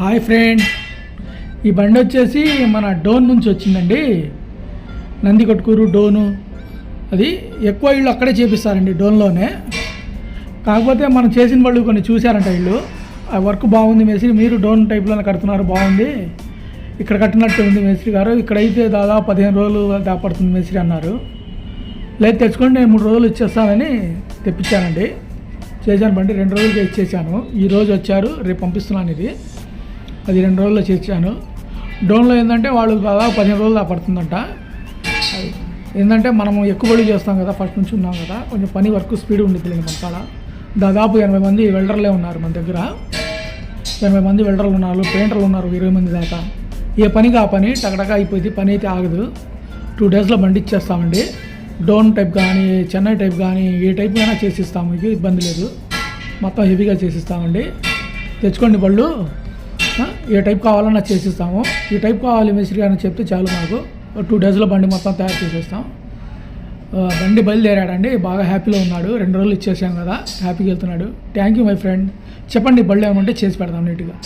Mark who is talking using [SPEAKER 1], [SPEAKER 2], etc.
[SPEAKER 1] Hi friend. ఈ బండి వచ్చేసి మన డోన్ నుంచి వచ్చిందండి. నందికొట్కూరు డోను. అది ఎక్కువ ఇళ్ళు అక్కడే చేపిస్తారండి డోన్లోనే. కాకపోతే మనం చేసిన వాళ్ళు కొన్ని చూశారంట వీళ్ళు ఆ వర్క్ బాగుంది మేస్త్రి మీరు డోన్ టైప్లోనే కడుతున్నారు బాగుంది. ఇక్కడ కట్టినట్టు ఉంది మేస్త్రి గారు. ఇక్కడైతే దాదాపు పదిహేను రోజులు దాపడుతుంది మేస్త్రి అన్నారు. లేదు తెచ్చుకోండి నేను మూడు రోజులు ఇచ్చేస్తానని తెప్పించానండి. చేశాను బండి రెండు రోజులకే ఇచ్చేసాను ఈ రోజు వచ్చారు రేపు పంపిస్తున్నాను ఇది. అది రెండు రోజుల్లో చేర్చాను. డోన్లో ఏంటంటే వాళ్ళు దాదాపు పదిహేను రోజులు దాకా పడుతుందంట. అది ఏంటంటే మనము ఎక్కువ బడి చేస్తాం కదా ఫస్ట్ నుంచి ఉన్నాం కదా కొంచెం పని వర్క్ స్పీడ్ ఉండిద్ది మన కాడ. దాదాపు ఎనభై మంది వెల్డర్లే ఉన్నారు మన దగ్గర. ఎనభై మంది వెల్డర్లు ఉన్నారు పెయింటర్లు ఉన్నారు ఇరవై మంది దాకా. ఏ పనికి ఆ పని టకటక అయిపోయింది పని అయితే ఆగదు. టూ డేస్లో బండి ఇచ్చేస్తామండి. డోన్ టైప్ కానీ చెన్నై టైప్ కానీ ఏ టైప్ అయినా చేసిస్తాము ఇది ఇబ్బంది లేదు. మొత్తం హెవీగా చేసిస్తామండి. తెచ్చుకోండి బళ్ళు. ఏ టైప్ కావాలన్నా చేసిస్తాము. ఈ టైప్ కావాలి మిస్త్రీ అని చెప్తే చాలు మాకు. టూ డేస్లో బండి మొత్తం తయారు చేసేస్తాం. బండి బయలుదేరాడండి. బాగా హ్యాపీలో ఉన్నాడు. రెండు రోజులు ఇచ్చేసాం కదా. హ్యాపీగా వెళ్తున్నాడు. థ్యాంక్ యూ మై ఫ్రెండ్ చెప్పండి బళ్ళు ఏమంటే చేసి పెడదాం నీట్గా